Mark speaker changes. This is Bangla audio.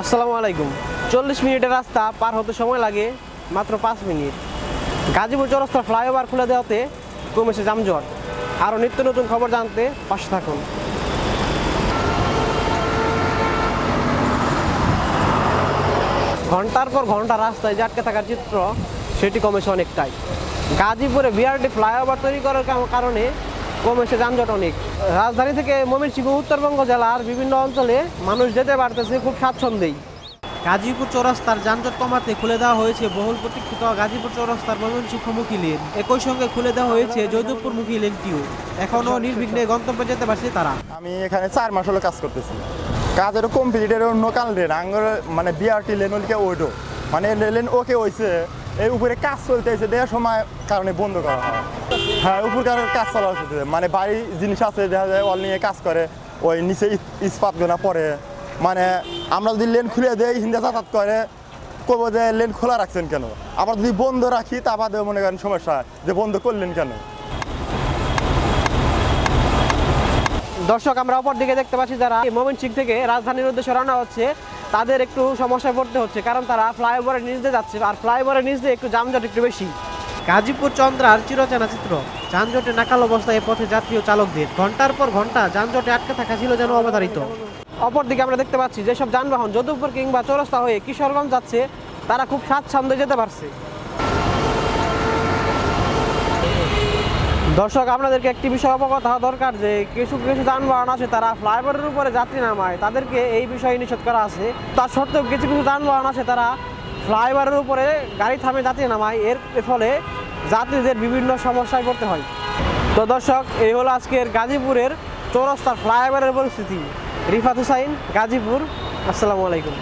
Speaker 1: আসসালামু আলাইকুম। চল্লিশ মিনিটের রাস্তা পার হতে সময় লাগে, মাত্র পাঁচ মিনিট। গাজীপুর চৌরাস্তা ফ্লাইওভার খুলে দেওয়াতে কমেছে যানজট। আরও নিত্য নতুন খবর জানতে পাশে থাকুন। ঘণ্টার পর ঘণ্টা রাস্তায় যে আটকে থাকার চিত্র, সেটি কমেছে অনেকটাই। গাজীপুরে বিআরটি ফ্লাইওভার তৈরি করার কারণে কমেছে যানজট অনেক। রাজধানী থেকে ময়মনসিংহ উত্তরবঙ্গ জেলার বিভিন্ন অঞ্চলে মানুষ যেতে পারতেছে খুব স্বাচ্ছন্দ্যেই। গাজীপুর চৌরাস্তার যানজট কমাতে খুলে দেওয়া হয়েছে বহুল প্রতীক্ষিত গাজীপুর চৌরাস্তার ময়মনসিংহমুখী লেন। একই সঙ্গে খুলে দেওয়া হয়েছে যৌধপুরমুখী লেনটিও। এখনও নির্বিঘ্নে গন্তব্যে যেতে পারছে তারা।
Speaker 2: আমি এখানে চার মাস হলো কাজ করতেছি। কাজের কমপ্লিটের অন্য কাল লেন আঙ্গর মানে বিআরটি লেন ওইকে ওইটো। মানে লেন ওকে হয়েছে এই উপরে কাজ চলতে হয়েছে দেওয়ার সময় কারণে বন্ধ করা হয়। হ্যাঁ উপর উপরকার কাজ চলা হচ্ছে মানে বাড়ি জিনিস আছে, দেখা যায় অল নিয়ে কাজ করে, ওই নিচে ইস- ইস্পাত গোনা পরে মানে আমরা যদি লেন খুলে দেয় হিন্দা যাতায়াত করে করব যে লেন খোলা রাখছেন কেন? আবার যদি বন্ধ রাখি, তা বাদেও মনে করেন সমস্যা যে বন্ধ করলেন কেন?
Speaker 1: দর্শক আমরা অপর দিকে দেখতে পাচ্ছি যারা মোমিনসিং থেকে রাজধানীর উদ্দেশ্যে রওনা হচ্ছে তাদের একটু সমস্যায় পড়তে হচ্ছে কারণ তারা ফ্লাইওভারের নিচ দিয়ে যাচ্ছে। আর ফ্লাইওভারের নিচ দিয়ে একটু যানজট একটু বেশি। গাজীপুর চন্দ্রার চিরচেনা চিত্র যানজটে নাকাল অবস্থায় পথে যাত্রী ও চালকদের। ঘণ্টার পর ঘণ্টা যানজটে আটকে থাকা ছিল যেন অবধারিত। অপরদিকে আমরা দেখতে পাচ্ছি যেসব যানবাহন যদুপুর কিংবা চৌরাস্তা হয়ে কিশোরগঞ্জ যাচ্ছে তারা খুব স্বাচ্ছন্দ্যে যেতে পারছে। দর্শক, আপনাদেরকে একটি বিষয় অবগত হওয়া দরকার যে কিছু কিছু যানবাহন আছে, তারা ফ্লাইওভারের উপরে যাত্রী নামায়। তাদেরকে এই বিষয়ে নিষেধ করা আছে। তার সত্ত্বেও কিছু কিছু যানবাহন আছে, তারা ফ্লাইওভারের উপরে গাড়ি থামে যাত্রী নামায়। এর ফলে যাত্রীদের বিভিন্ন সমস্যায় পড়তে হয়। তো দর্শক, এই হলো আজকের গাজীপুরের চৌরাস্তা ফ্লাইওভারের পরিস্থিতি। রিফাত হুসাইন, গাজীপুর। আসসালামু আলাইকুম।